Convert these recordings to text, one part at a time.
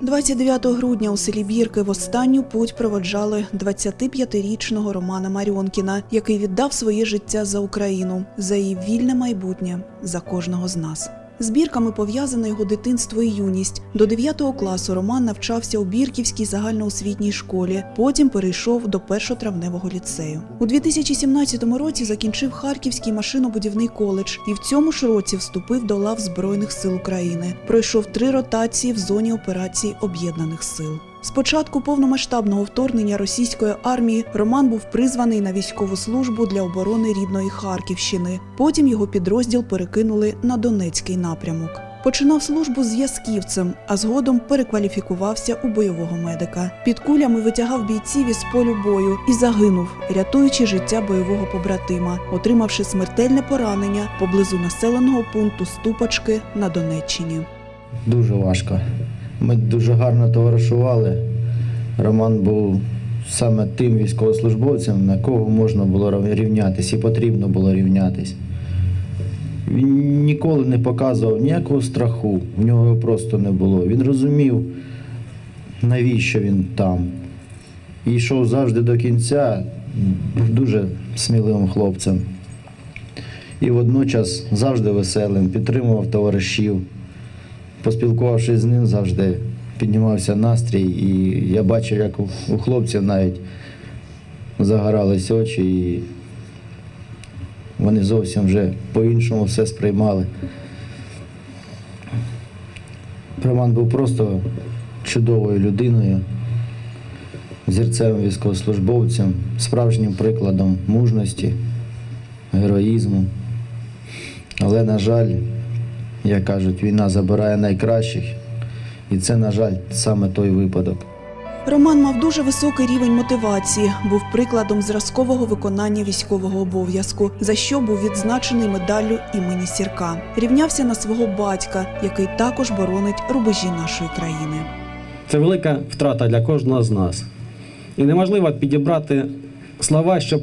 29 грудня у селі Бірки в останню путь проводжали 25-річного Романа Марьонкіна, який віддав своє життя за Україну, за її вільне майбутнє, за кожного з нас. З бірками пов'язане його дитинство і юність. До 9 класу Роман навчався у Бірківській загальноосвітній школі, потім перейшов до першотравневого ліцею. У 2017 році закінчив Харківський машинобудівний коледж і в цьому ж році вступив до лав Збройних сил України. Пройшов три ротації в зоні операції Об'єднаних сил. З початку повномасштабного вторгнення російської армії Роман був призваний на військову службу для оборони рідної Харківщини. Потім його підрозділ перекинули на Донецький напрямок. Починав службу зв'язківцем, а згодом перекваліфікувався у бойового медика. Під кулями витягав бійців із полю бою і загинув, рятуючи життя бойового побратима, отримавши смертельне поранення поблизу населеного пункту Ступочки на Донеччині. Дуже важко. Ми дуже гарно товаришували. Роман був саме тим військовослужбовцем, на кого можна було рівнятися і потрібно було рівнятись. Він ніколи не показував ніякого страху, в нього його просто не було. Він розумів, навіщо він там. І йшов завжди до кінця, дуже сміливим хлопцем. І водночас завжди веселим, підтримував товаришів. Поспілкувавшись з ним, завжди піднімався настрій, і я бачив, як у, хлопців навіть загорались очі, і вони зовсім вже по-іншому все сприймали. Роман був просто чудовою людиною, зірцевим військовослужбовцем, справжнім прикладом мужності, героїзму. Але, на жаль, як кажуть, війна забирає найкращих, і це, на жаль, саме той випадок. Роман мав дуже високий рівень мотивації, був прикладом зразкового виконання військового обов'язку, за що був відзначений медаллю імені Сірка. Рівнявся на свого батька, який також боронить рубежі нашої країни. Це велика втрата для кожного з нас. І неможливо підібрати слова, щоб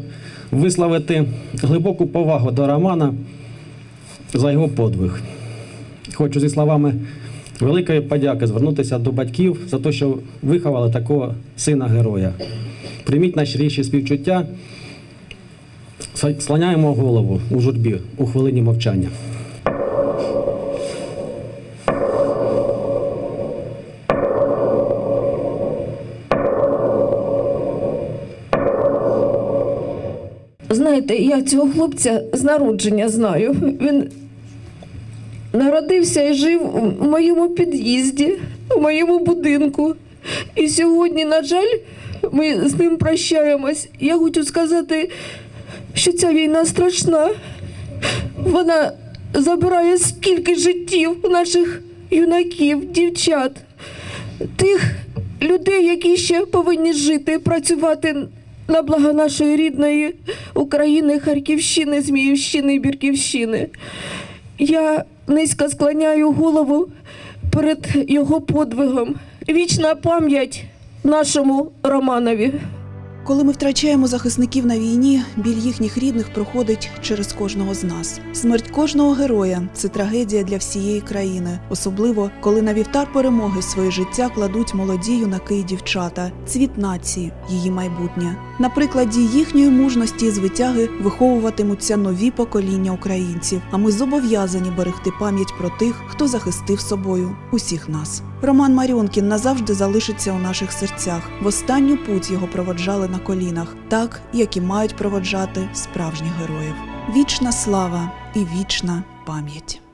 висловити глибоку повагу до Романа за його подвиг. Хочу зі словами великої подяки звернутися до батьків за те, що виховали такого сина героя. Прийміть найщиріші співчуття, слоняємо голову у журбі у хвилині мовчання. Знаєте, я цього хлопця з народження знаю. Він народився і жив у моєму під'їзді, у моєму будинку. І сьогодні, на жаль, ми з ним прощаємось. Я хочу сказати, що ця війна страшна. Вона забирає скільки життів наших юнаків, дівчат, тих людей, які ще повинні жити, працювати на благо нашої рідної України, Харківщини, Зміївщини і Бірківщини. Я низько склоняю голову перед його подвигом. Вічна пам'ять нашому Романові. Коли ми втрачаємо захисників на війні, біль їхніх рідних проходить через кожного з нас. Смерть кожного героя це трагедія для всієї країни, особливо коли на вівтар перемоги своє життя кладуть молоді юнаки і дівчата, цвіт нації, її майбутнє. На прикладі їхньої мужності і звитяги виховуватимуться нові покоління українців. А ми зобов'язані берегти пам'ять про тих, хто захистив собою усіх нас. Роман Марьонкін назавжди залишиться у наших серцях. В останню путь його проводжали на колінах, так як і мають проводжати справжніх героїв. Вічна слава і вічна пам'ять.